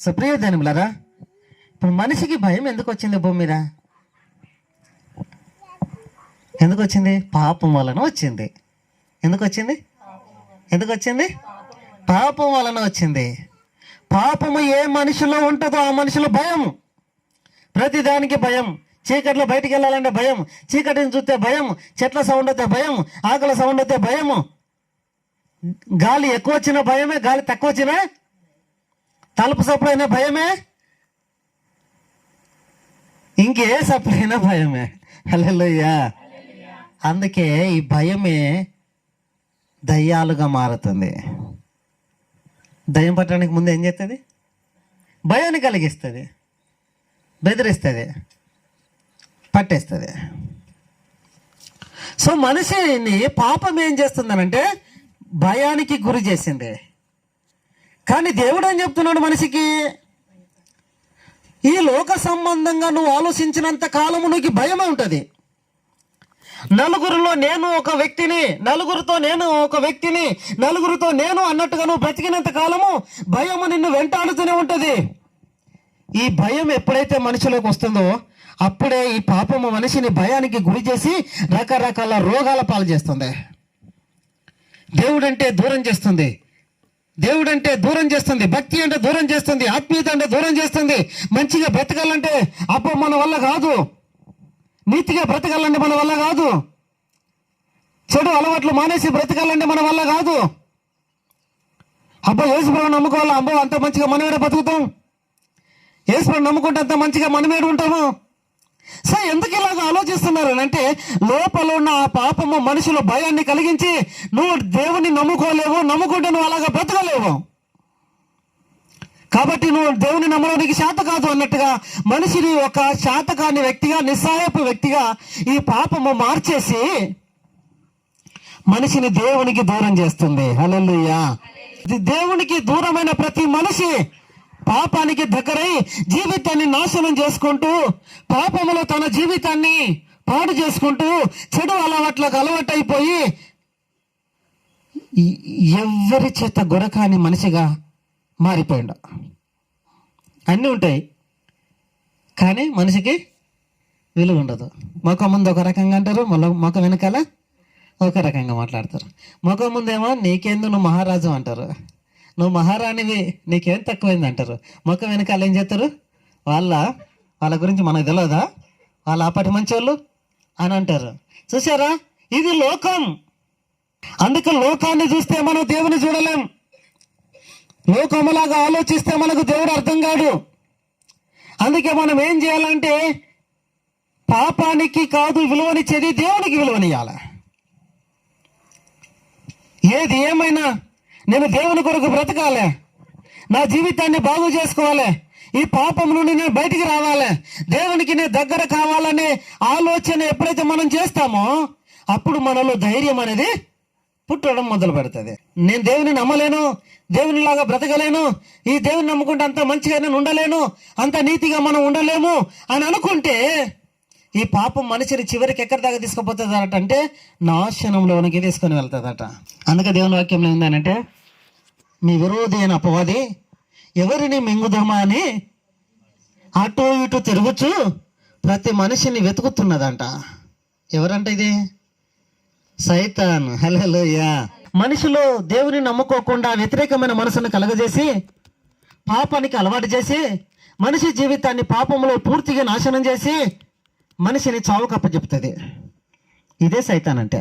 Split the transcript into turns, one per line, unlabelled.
So ప్రియజనములరా ఇప్పుడు మనిషికి భయం ఎందుకు వచ్చింది భూమి మీద? ఎందుకు వచ్చింది పాపం వలన వచ్చింది. ఎందుకు వచ్చింది ఎందుకు వచ్చింది పాపం వలన వచ్చింది. పాపము ఏ మనిషిలో ఉంటుందో ఆ మనిషిలో భయం. ప్రతిదానికి భయం. చీకట్లో బయటికి వెళ్ళాలంటే భయం. చీకటిని చూస్తే భయం. చెట్ల సౌండ్ అయితే భయం. ఆకలి సౌండ్ అయితే భయము. గాలి ఎక్కువ వచ్చిన భయమే గాలి తక్కువ వచ్చినా తలుపు సప్పుడు అయినా భయమే? ఇంకే సప్పుడు అయినా భయమే. హలోయ్యా అందుకే ఈ భయమే దయ్యాలుగా మారుతుంది. దయ్యం పట్టడానికి ముందు ఏం చేస్తుంది భయాన్ని కలిగిస్తుంది. బెదిరిస్తుంది. పట్టేస్తుంది. సో మనిషిని పాపం ఏం చేస్తుందనంటే భయానికి గురి చేసింది. కానీ దేవుడు ఏం చెప్తున్నాడు మనిషికి? ఈ లోక సంబంధంగా నువ్వు ఆలోచించినంత కాలము నీకు భయమే ఉంటుంది. నలుగురిలో నేను ఒక వ్యక్తిని నలుగురితో నేను ఒక వ్యక్తిని నలుగురితో నేను అన్నట్టుగా నువ్వు బ్రతికినంత కాలము భయము నిన్ను వెంటాడుతూనే ఉంటుంది. ఈ భయం ఎప్పుడైతే మనిషిలోకి వస్తుందో అప్పుడే ఈ పాపము మనిషిని భయానికి గురి చేసి రకరకాల రోగాల పాలు చేస్తుంది. దేవుడంటే దూరం చేస్తుంది. దేవుడంటే దూరం చేస్తుంది భక్తి అంటే దూరం చేస్తుంది ఆత్మీయత అంటే దూరం చేస్తుంది. మంచిగా బ్రతకాలంటే అబ్బో మన వల్ల కాదు. నీతిగా బ్రతకాలంటే మన వల్ల కాదు. చెడు అలవాట్లు మానేసి బ్రతకాలంటే మన వల్ల కాదు. అబ్బా యేసుప్రభు నమ్ముకోవాలి? అబ్బో అంత మంచిగా మనమేడ బతుకుతాం? యేసుప్రభు నమ్ముకుంటే అంత మంచిగా మనమేడు ఉంటాము? సో ఎందుకు ఇలాగ ఆలోచిస్తున్నారు అంటే లోపల ఉన్న ఆ పాపము మనుషులు భయాన్ని కలిగించి నువ్వు దేవుని నమ్ముకోలేవు నమ్ముకుంటే నువ్వు అలాగా బ్రతకలేవు. కాబట్టి నువ్వు దేవుని నమ్మడానికి శాత కాదు అన్నట్టుగా మనిషిని ఒక శాతకాన్ని వ్యక్తిగా నిస్సాయపు వ్యక్తిగా ఈ పాపము మార్చేసి మనిషిని దేవునికి దూరం చేస్తుంది. హల్లెలూయా. ఇది దేవునికి దూరమైన ప్రతి మనిషి. పాపానికి దగ్గరై జీవితాన్ని నాశనం చేసుకుంటూ పాపములో తన జీవితాన్ని పాడు చేసుకుంటూ చెడు అలవాట్లకు అలవాటైపోయి ఎవరి చేత గొరకాని మనిషిగా మారిపోయిండు. అన్నీ ఉంటాయి కానీ మనిషికి విలువ ఉండదు. మొక్క ముందు ఒక రకంగా అంటారు మళ్ళీ మొక్క వెనకాల ఒక రకంగా మాట్లాడతారు. మొక్క ముందేమో నీకేందు నువ్వు మహారాజు అంటారు. నువ్వు మహారాణివి నీకేం తక్కువైంది అంటారు? మొక్క వెనకాల ఏం చేస్తారు? వాళ్ళ వాళ్ళ గురించి మనకు తెలియదా వాళ్ళ అప్పటి మంచోళ్ళు అని అంటారు. చూసారా ఇది లోకం. అందుకే లోకాన్ని చూస్తే మనం దేవుని చూడలేం. లోకములాగా ఆలోచిస్తే మనకు దేవుడు అర్థం కాడు. అందుకే మనం ఏం చేయాలంటే పాపానికి కాదు విలువనిచ్చేది దేవునికి విలువనియాల ఏది ఏమైనా నేను దేవుని కొరకు బ్రతకాలి. నా జీవితాన్ని బాగు చేసుకోవాలి. ఈ పాపం నుండి నేను బయటికి రావాలి. దేవునికి నేను దగ్గర కావాలనే ఆలోచన ఎప్పుడైతే మనం చేస్తామో అప్పుడు మనలో ధైర్యం అనేది పుట్టడం మొదలు పెడుతుంది. నేను దేవుని నమ్మలేను దేవునిలాగా బ్రతకలేను ఈ దేవుని నమ్ముకుంటే అంత మంచిగా నేను ఉండలేను అంత నీతిగా మనం ఉండలేము అని అనుకుంటే ఈ పాపం మనిషిని చివరికి ఎక్కడి దాకా తీసుకుపోతుందట అంటే నాశనంలోనికి తీసుకొని వెళ్తుందట. అందుకే దేవుని వాక్యంలో ఏంటంటే మీ విరోధి అయిన అపవాది ఎవరిని మింగుదామా అని అటు ఇటు తిరుగుచు ప్రతి మనిషిని వెతుకుతున్నదంట. ఎవరంట ఇది? సైతాన్. హలోయా మనిషిలో దేవుని నమ్ముకోకుండా వ్యతిరేకమైన మనసును కలగజేసి పాపానికి అలవాటు చేసి మనిషి జీవితాన్ని పాపంలో పూర్తిగా నాశనం చేసి మనిషిని చావు కప్పచెప్తుంది ఇదే సైతాన్ అంటే